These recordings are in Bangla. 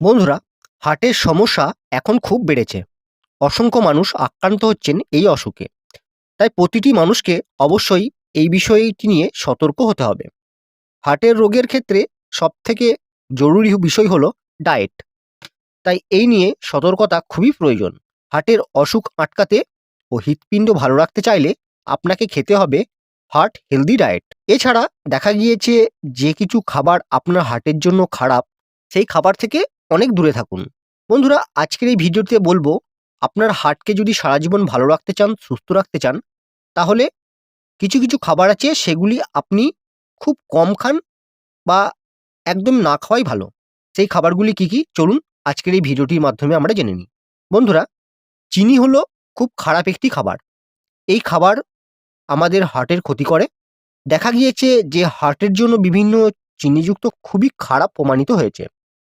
বন্ধুরা, হার্টের সমস্যা এখন খুব বেড়েছে। অসংখ্য মানুষ আক্রান্ত হচ্ছেন এই অসুখে। তাই প্রতিটি মানুষকে অবশ্যই এই বিষয়টি নিয়ে সতর্ক হতে হবে। হার্টের রোগের ক্ষেত্রে সবথেকে জরুরি বিষয় হলো ডায়েট। তাই এই নিয়ে সতর্কতা খুবই প্রয়োজন। হার্টের অসুখ আটকাতে ও হৃৎপিণ্ড ভালো রাখতে চাইলে আপনাকে খেতে হবে হার্ট হেলদি ডায়েট। এছাড়া দেখা গিয়েছে যে কিছু খাবার আপনার হার্টের জন্য খারাপ, সেই খাবার থেকে অনেক দূরে থাকুন। বন্ধুরা, আজকের এই ভিডিওতে বলব, আপনার হার্টকে যদি সারা জীবন ভালো রাখতে চান, সুস্থ রাখতে চান, তাহলে কিছু কিছু খাবার আছে, সেগুলি আপনি খুব কম খান বা একদম না খাওয়াই ভালো। সেই খাবারগুলি কি কি? চলুন আজকের এই ভিডিওটির মাধ্যমে আমরা জেনে নিই। বন্ধুরা, চিনি হলো খুব খারাপ একটি খাবার। এই খাবার আমাদের হার্টের ক্ষতি করে। দেখা গিয়েছে যে হার্টের জন্য বিভিন্ন চিনিযুক্ত খুবই খারাপ প্রমাণিত হয়েছে।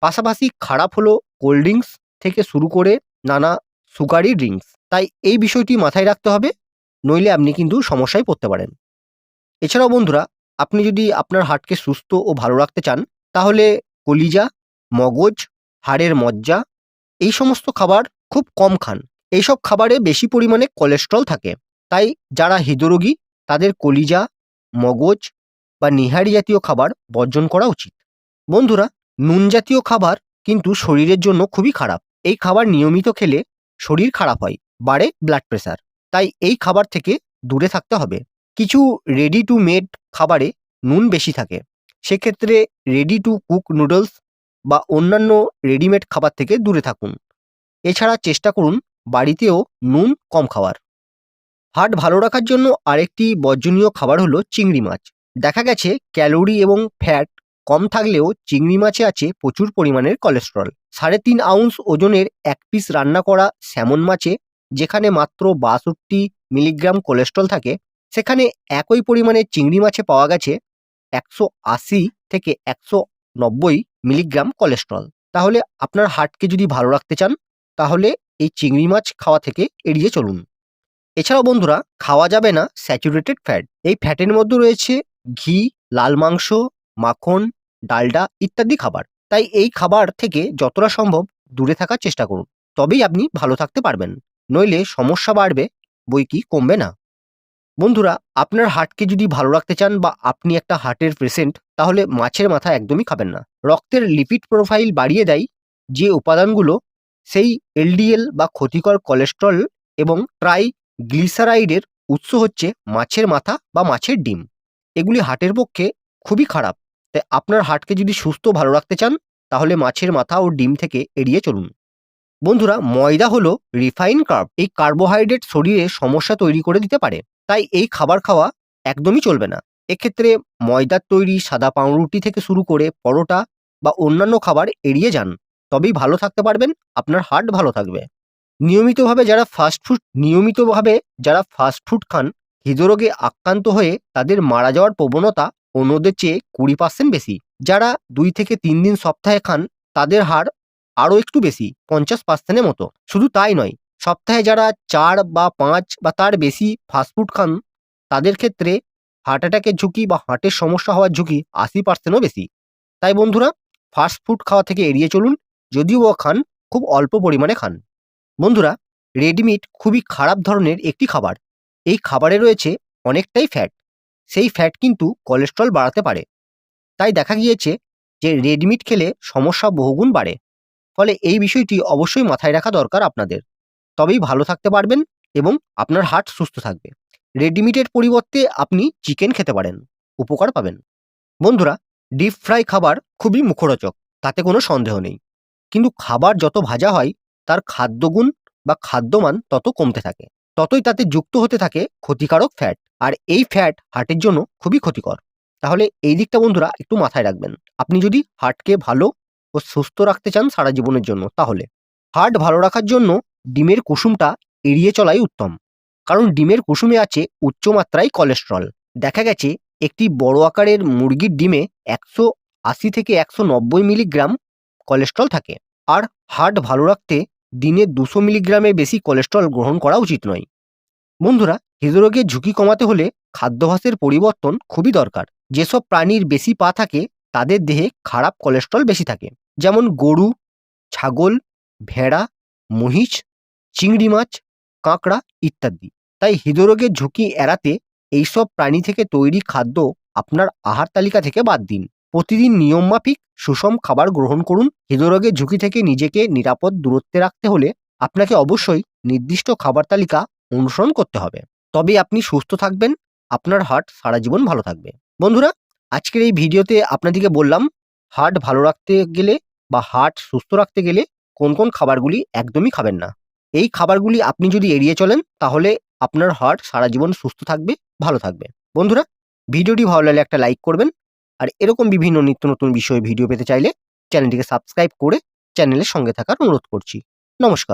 পাশাপাশি খারাপ হলো কোল্ড ড্রিঙ্কস থেকে শুরু করে নানা সুগারি ড্রিঙ্কস তাই এই বিষয়টি মাথায় রাখতে হবে, নইলে আপনি কিন্তু সমস্যায় পড়তে পারেন। এছাড়াও বন্ধুরা, আপনি যদি আপনার হার্টকে সুস্থ ও ভালো রাখতে চান, তাহলে কলিজা, মগজ, হাড়ের মজ্জা, এই সমস্ত খাবার খুব কম খান। এইসব খাবারে বেশি পরিমাণে কোলেস্ট্রল থাকে। তাই যারা হৃদরোগী, তাদের কলিজা, মগজ বা নিহারি জাতীয় খাবার বর্জন করা উচিত। বন্ধুরা নুন জাতীয় খাবার কিন্তু শরীরের জন্য খুবই খারাপ। এই খাবার নিয়মিত খেলে শরীর খারাপ হয়, বাড়ে ব্লাড প্রেশার তাই এই খাবার থেকে দূরে থাকতে হবে। কিছু রেডি টু মেড খাবারে নুন বেশি থাকে। সেক্ষেত্রে রেডি টু কুক নুডলস বা অন্যান্য রেডিমেড খাবার থেকে দূরে থাকুন। এছাড়া চেষ্টা করুন বাড়িতেও নুন কম খাওয়ার। হার্ট ভালো রাখার জন্য আরেকটি বর্জনীয় খাবার হলো চিংড়ি মাছ। দেখা গেছে ক্যালোরি এবং ফ্যাট কম থাকলেও চিংড়ি মাছে আছে প্রচুর পরিমাণের কোলেস্ট্রল সাড়ে তিন আউন্স ওজনের এক পিস রান্না করা স্যামন মাছে, যেখানে মাত্র বাষট্টি মিলিগ্রাম কোলেস্ট্রল থাকে, সেখানে একই পরিমাণে চিংড়ি মাছে পাওয়া গেছে একশো আশি থেকে একশো নব্বই মিলিগ্রাম কোলেস্ট্রল তাহলে আপনার হার্টকে যদি ভালো রাখতে চান, তাহলে এই চিংড়ি মাছ খাওয়া থেকে এড়িয়ে চলুন। এছাড়াও বন্ধুরা, খাওয়া যাবে না স্যাচুরেটেড ফ্যাট এই ফ্যাটের মধ্যে রয়েছে ঘি, লাল মাংস, মাখন ডালডা ইত্যাদি খাবার। তাই এই খাবার থেকে যতটা সম্ভব দূরে থাকার চেষ্টা করুন। তবেই আপনি ভালো থাকতে পারবেন। নইলে সমস্যা বাড়বে, বই কি কমবে না। বন্ধুরা, আপনার হার্টকে যদি ভালো রাখতে চান বা আপনি একটা হার্টের পেশেন্ট, তাহলে মাছের মাথা একদমই খাবেন না। রক্তের লিপিড প্রোফাইল বাড়িয়ে দেয় যে উপাদানগুলো, সেই এলডিএল বা ক্ষতিকর কোলেস্ট্রল এবং ট্রাই গ্লিসারাইডের উৎস হচ্ছে মাছের মাথা বা মাছের ডিম। এগুলি হার্টের পক্ষে খুবই খারাপ। তাই আপনার হার্টকে যদি সুস্থ ভালো রাখতে চান, তাহলে মাছের মাথা ও ডিম থেকে এড়িয়ে চলুন। বন্ধুরা, ময়দা হলো রিফাইন কার্ব এই কার্বোহাইড্রেট শরীরে সমস্যা তৈরি করে দিতে পারে, তাই এই খাবার খাওয়া একদমই চলবে না। এক্ষেত্রে ময়দার তৈরি সাদা পাউরুটি থেকে শুরু করে পরোটা বা অন্যান্য খাবার এড়িয়ে যান, তবেই ভালো থাকতে পারবেন, আপনার হার্ট ভালো থাকবে। নিয়মিতভাবে যারা ফাস্টফুড নিয়মিতভাবে যারা ফাস্টফুড খান, হৃদরোগে আক্রান্ত হয়ে তাদের মারা যাওয়ার প্রবণতা অন্যদের চেয়ে কুড়ি পার্সেন্ট বেশি। যারা দুই থেকে তিন দিন সপ্তাহে খান, তাদের হার আরও একটু বেশি, পঞ্চাশ পার্সেন্টের মতো। শুধু তাই নয়, সপ্তাহে যারা চার বা পাঁচ বা তার বেশি ফাস্টফুড খান, তাদের ক্ষেত্রে হার্ট অ্যাটাকের ঝুঁকি বা হার্টের সমস্যা হওয়ার ঝুঁকি আশি পার্সেন্টও বেশি। তাই বন্ধুরা ফাস্টফুড খাওয়া থেকে এড়িয়ে চলুন, যদিও খান, খুব অল্প পরিমাণে খান। বন্ধুরা রেডমিট খুবই খারাপ ধরনের একটি খাবার। এই খাবারে রয়েছে অনেকটাই ফ্যাট সেই ফ্যাট কিন্তু কোলেস্ট্রল বাড়াতে পারে। তাই দেখা গিয়েছে যে রেডমিট খেলে সমস্যা বহুগুণ বাড়ে। ফলে এই বিষয়টি অবশ্যই মাথায় রাখা দরকার আপনাদের। তবেই ভালো থাকতে পারবেন এবং আপনার হার্ট সুস্থ থাকবে। রেডিমিটের পরিবর্তে আপনি চিকেন খেতে পারেন। উপকার পাবেন। বন্ধুরা ডিপ ফ্রাই খাবার খুবই মুখরোচক, তাতে কোনো সন্দেহ নেই। কিন্তু খাবার যত ভাজা হয়, তার খাদ্যগুণ বা খাদ্যমান তত কমতে থাকে। ততই তাতে যুক্ত হতে থাকে ক্ষতিকারক ফ্যাট আর এই ফ্যাট হার্টের জন্য খুবই ক্ষতিকর। তাহলে এই দিকটা বন্ধুরা একটু মাথায় রাখবেন। আপনি যদি হার্টকে ভালো ও সুস্থ রাখতে চান সারা জীবনের জন্য, তাহলে হার্ট ভালো রাখার জন্য ডিমের কুসুমটা এড়িয়ে চলাই উত্তম। কারণ ডিমের কুসুমে আছে উচ্চমাত্রায় কোলেস্ট্রল দেখা গেছে একটি বড় আকারের মুরগির ডিমে একশো আশি থেকে একশো নব্বই মিলিগ্রাম কোলেস্ট্রল থাকে। আর হার্ট ভালো রাখতে দিনে দুশো মিলিগ্রামের বেশি কোলেস্ট্রল গ্রহণ করা উচিত নয়। বন্ধুরা, হৃদরোগের ঝুঁকি কমাতে হলে খাদ্যাভ্যাসের পরিবর্তন খুবই দরকার। যেসব প্রাণীর বেশি পা থাকে, তাদের দেহে খারাপ কোলেস্ট্রল বেশি থাকে। যেমন গরু, ছাগল, ভেড়া, মহিষ, চিংড়ি মাছ, কাঁকড়া ইত্যাদি। তাই হৃদরোগের ঝুঁকি এড়াতে এইসব প্রাণী থেকে তৈরি খাদ্য আপনার আহার তালিকা থেকে বাদ দিন। প্রতিদিন নিয়মমাফিক সুষম খাবার গ্রহণ করুন। হৃদরোগের ঝুঁকি থেকে নিজেকে নিরাপদ দূরত্বে রাখতে হলে আপনাকে অবশ্যই নির্দিষ্ট খাবার তালিকা অনুসরণ করতে হবে। তবে আপনি সুস্থ থাকবেন, আপনার হার্ট সারা জীবন ভালো থাকবে। বন্ধুরা, আজকের এই ভিডিওতে আপনাদেরকে বললাম, হার্ট ভালো রাখতে গেলে বা হার্ট সুস্থ রাখতে গেলে কোন কোন খাবারগুলি একদমই খাবেন না। এই খাবারগুলি আপনি যদি এড়িয়ে চলেন, তাহলে আপনার হার্ট সারা জীবন সুস্থ থাকবে, ভালো থাকবে। বন্ধুরা, ভিডিওটি ভালো লাগলে একটা লাইক করবেন আর এরকম বিভিন্ন নিত্য নতুন বিষয়ে ভিডিও পেতে চাইলে চ্যানেলটিকে সাবস্ক্রাইব করে চ্যানেলের সঙ্গে থাকার অনুরোধ করছি। নমস্কার।